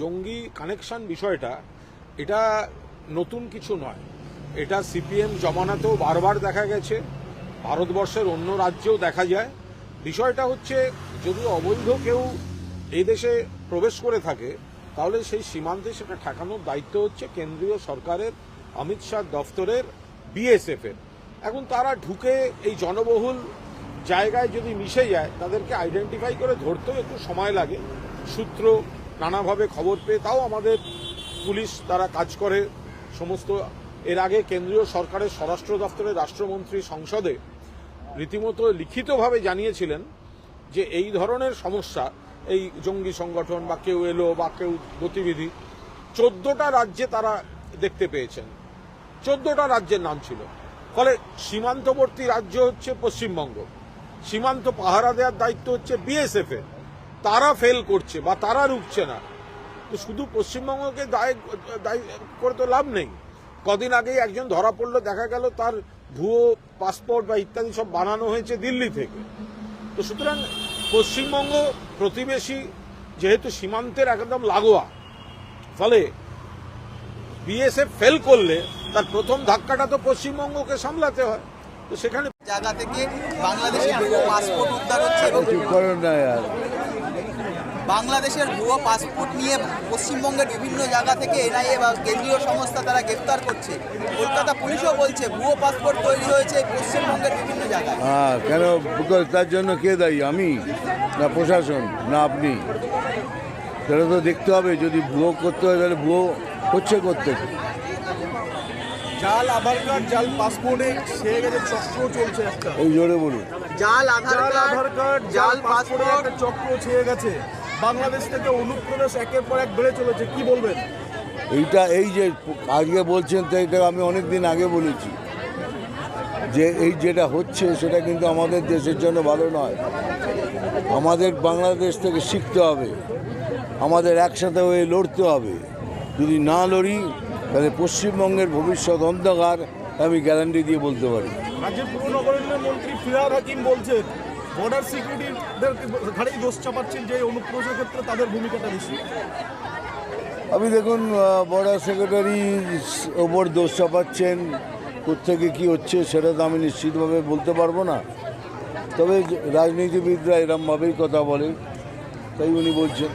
জঙ্গি কানেকশন বিষয়টা, এটা নতুন কিছু নয়। এটা সিপিএম জমানাতেও বারবার দেখা গেছে, ভারতবর্ষের অন্য রাজ্যেও দেখা যায়। বিষয়টা হচ্ছে, যদি অবৈধ কেউ এই দেশে প্রবেশ করে থাকে, তাহলে সেই সীমান্তে সেটা ঠেকানোর দায়িত্ব হচ্ছে কেন্দ্রীয় সরকারের, অমিত শাহ দফতরের বিএসএফ এর। এখন তারা ঢুকে এই জনবহুল জায়গায় যদি মিশে যায়, তাদেরকে আইডেন্টিফাই করে ধরতেও একটু সময় লাগে। সূত্র নানাভাবে খবর পেয়ে তাও আমাদের পুলিশ তারা কাজ করে সমস্ত। এর আগে কেন্দ্রীয় সরকারের স্বরাষ্ট্র দপ্তরের রাষ্ট্রমন্ত্রী সংসদে রীতিমতো লিখিতভাবে জানিয়েছিলেন যে এই ধরনের সমস্যা, এই জঙ্গি সংগঠন বা কেউ এলো বা কেউ গতিবিধি, চোদ্দটা রাজ্যে তারা দেখতে পেয়েছেন। চোদ্দটা রাজ্যের নাম ছিল। ফলে সীমান্তবর্তী রাজ্য হচ্ছে পশ্চিমবঙ্গ। সীমান্ত পাহারা দেওয়ার দায়িত্ব হচ্ছে বিএসএফ এর তারা ফেল করছে বা তারা রুখছে না। তো শুধু পশ্চিমবঙ্গকে দায় দায়ী করে তো লাভ নেই। কদিন আগেই একজন ধরা পড়ল দেখা গেল তার ভুয়ো পাসপোর্ট বা ইত্যাদি সব বানানো হয়েছে দিল্লি থেকে। তো সুতরাং পশ্চিমবঙ্গ প্রতিবেশী যেহেতু সীমান্তের একদম লাগোয়া ফলে বিএসএফ ফেল করলে তার প্রথম ধাক্কাটা তো পশ্চিমবঙ্গকে সামলাতে হয়। তো সেখানে জায়গা থেকে বাংলাদেশের পাসপোর্ট উদ্ধার হচ্ছে এবং চুপ করো না यार বাংলাদেশের ভুয়ো পাসপোর্ট নিয়ে পশ্চিমবঙ্গের বিভিন্ন জায়গা থেকে এনআইএ বা কেন্দ্রীয় সংস্থা তারা গ্রেপ্তার করছে। কলকাতা পুলিশও বলছে ভুয়ো পাসপোর্ট তৈরি হয়েছে পশ্চিমবঙ্গের বিভিন্ন জায়গায়। হ্যাঁ কেন? তার জন্য কে দায়ী? আমি? না প্রশাসন? না আপনি? সেটা তো দেখতে হবে। যদি ভুয়ো করতে হয় তাহলে ভুয়ো হচ্ছে করতে জাল আধার কার্ড জাল পাসপোর্টে সে গেছে চক্র চলছে একটা। এই জোরে বলুন। জাল আধার আধার কার্ড জাল জাল পাসপোর্টে একটা চক্র ছেয়ে গেছে। বাংলাদেশ থেকে অনুপ্রদেশ একের পর এক বেড়ে চলেছে কি বলবেন? এইটা এই যে আজকে বলছেন তো এটা আমি অনেক দিন আগে বলেছি। যে এই যেটা হচ্ছে সেটা কিন্তু আমাদের দেশের জন্য ভালো নয়। আমাদের বাংলাদেশ থেকে শিখতে হবে। আমাদের একসাথে হয়ে লড়তে হবে। যদি না লড়ি তাহলে পশ্চিমবঙ্গের ভবিষ্যৎ অন্ধকার আমি গ্যারান্টি দিয়ে বলতে পারি। মন্ত্রী ফিরাদ হাকিম বলছেন বর্ডার সিকিউরিটিদের ঘাড়েই দোষ চাপাচ্ছেন যে অনুপ্রবেশের ক্ষেত্রে তাদের ভূমিকাটা বেশি। আমি দেখুন বর্ডার সেক্রেটারি ওপর দোষ চাপাচ্ছেন কোথেকে কী হচ্ছে সেটা তো আমি নিশ্চিতভাবে বলতে পারব না। তবে রাজনীতিবিদরা এরমভাবেই কথা বলে তাই উনি বলছেন।